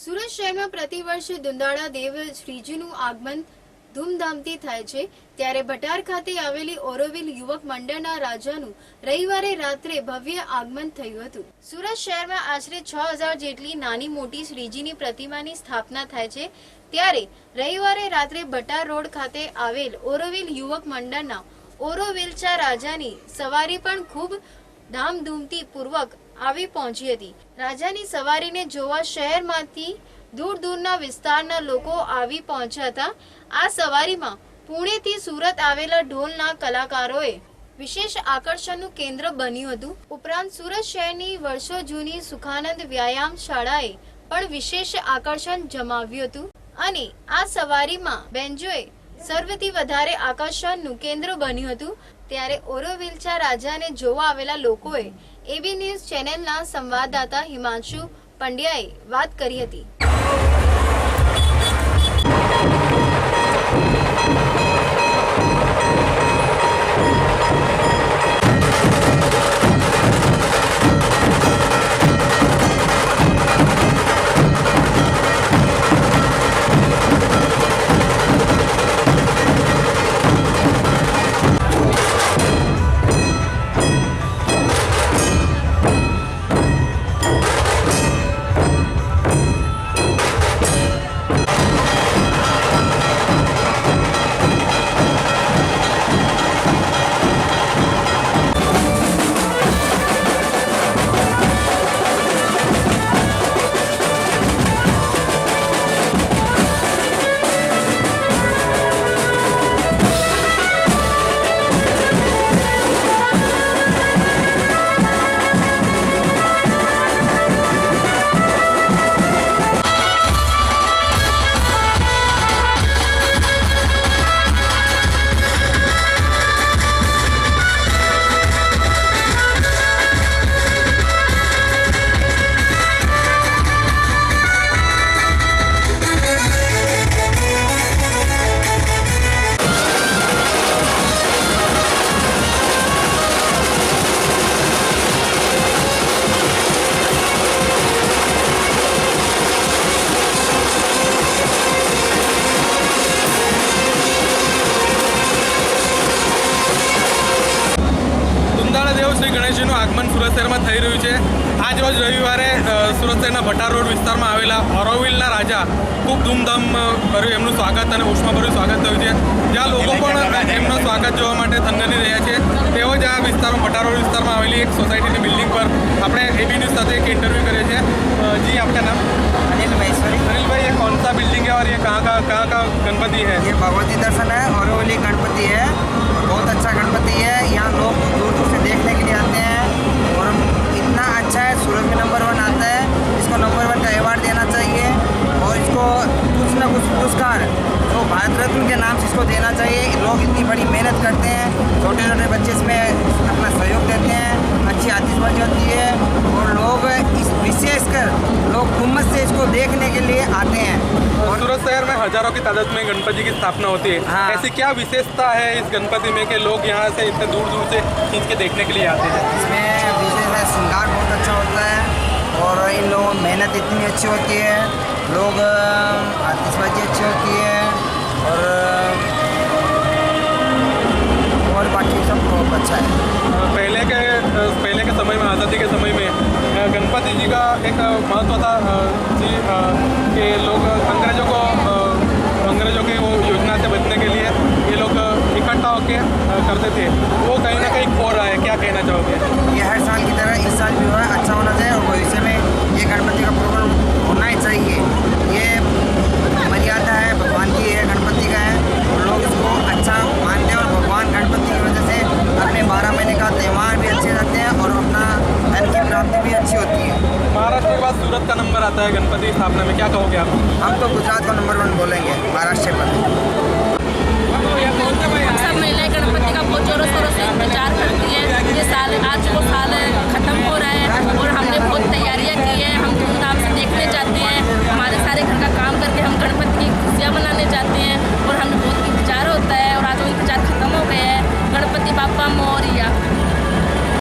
સુરત શહેરમાં પ્રતિવર્ષે દુંદાળા દેવ શ્રીજીનું આગમન ધૂમધામથી થાય છે. ત્યારે ભટાર ખાતે આવેલી ઓરોવિલ યુવક મંડળના રાજાનું રવિવારે રાત્રે ભવ્ય આગમન થયું હતું. સુરત શહેરમાં આશરે છ હજાર જેટલી નાની મોટી શ્રીજીની પ્રતિમાની સ્થાપના થાય છે. ત્યારે રવિવારે રાત્રે ભટાર રોડ ખાતે આવેલ ઓરોવિલ યુવક મંડળના ઓરોવિલચા રાજાની સવારી પણ ખૂબ ધામધૂમથી પૂર્વક આવી પહોંચી હતી. રાજાની સવારીને જોવા શહેરમાંથી દૂર દૂરના વિસ્તારના લોકો આવી પહોંચ્યા હતા. આ સવારીમાં પુણેથી સુરત આવેલા ઢોલના કલાકારોએ વિશેષ આકર્ષણનું કેન્દ્ર બન્યું હતું. ઉપરાંત સુરત શહેરની વર્ષો જૂની સુખાનંદ વ્યાયામ શાળાએ પણ વિશેષ આકર્ષણ જમાવ્યું હતું. અને આ સવારીમાં બેન્જોએ સર્વથી વધારે આકર્ષણનું કેન્દ્ર બન્યું હતું. ત્યારે ઓરોવિલચા રાજાને જોવા આવેલા લોકોએ એબી ન્યૂઝ ચેનલના સંવાદદાતા હિમાંશુ પંડ્યાએ વાત કરી હતી. ગણેશજીનું આગમન સુરત શહેરમાં થઈ રહ્યું છે આજ રોજ રવિવારે અ, સુરત શહેરના ભટાર રોડ વિસ્તારમાં આવેલા ઓરોવિલના રાજા ખૂબ ધૂમધામ અ, ભર્યું એમનું સ્વાગત અને ઉષ્માભર્યું સ્વાગત થયું છે જ્યાં લોકો પણ એમનું સ્વાગત જોવા માટે થનગની રહ્યા છે તેઓ જ આ વિસ્તારમાં ભટાર રોડ વિસ્તારમાં આવેલી એક સોસાયટીની બિલ્ડિંગ પર આપણે એબી ન્યૂઝ સાથે એક इंटरव्यू करे थे अ, जी आपका नाम अनिल महेश्वरी अनिल भाई ये कौन सा बिल्डिंग है और ये कहाँ का कहाँ का गणपति है ये भगवती दर्शन है रत्न के नाम से इसको देना चाहिए। लोग इतनी बड़ी मेहनत करते हैं छोटे छोटे बच्चे इसमें अपना सहयोग देते हैं अच्छी आतिशबाजी होती है और लोग इस विशेषकर लोग हुम्मत से इसको देखने के लिए आते हैं। और सूरत शहर में हज़ारों की तादाद में गणपति की स्थापना होती है। हाँ। ऐसी क्या विशेषता है इस गणपति में कि लोग यहाँ से इतने दूर दूर से खींच के देखने के लिए आते हैं? इसमें विशेष है श्रृंगार बहुत अच्छा होता है और इन लोगों मेहनत इतनी अच्छी होती है। लोग आतिशबाजी अच्छी होती है। और और बाकी सब बहुत अच्छा है। पहले के पहले के समय में, आज़ादी के समय में गणपति जी का एक महत्व था जी कि लोग अंग्रेज़ों को अंग्रेज़ों की वो योजना से बचने के लिए ये लोग इकट्ठा होकर करते थे। वो कहीं ना कहीं खो रहा है, क्या कहना चाहोगे? महाराष्ट्र के बाद सूरत का नंबर आता है गणपति स्थापना में क्या कहोगे आप हम तो गुजरात को नंबर वन बोलेंगे महाराष्ट्र पर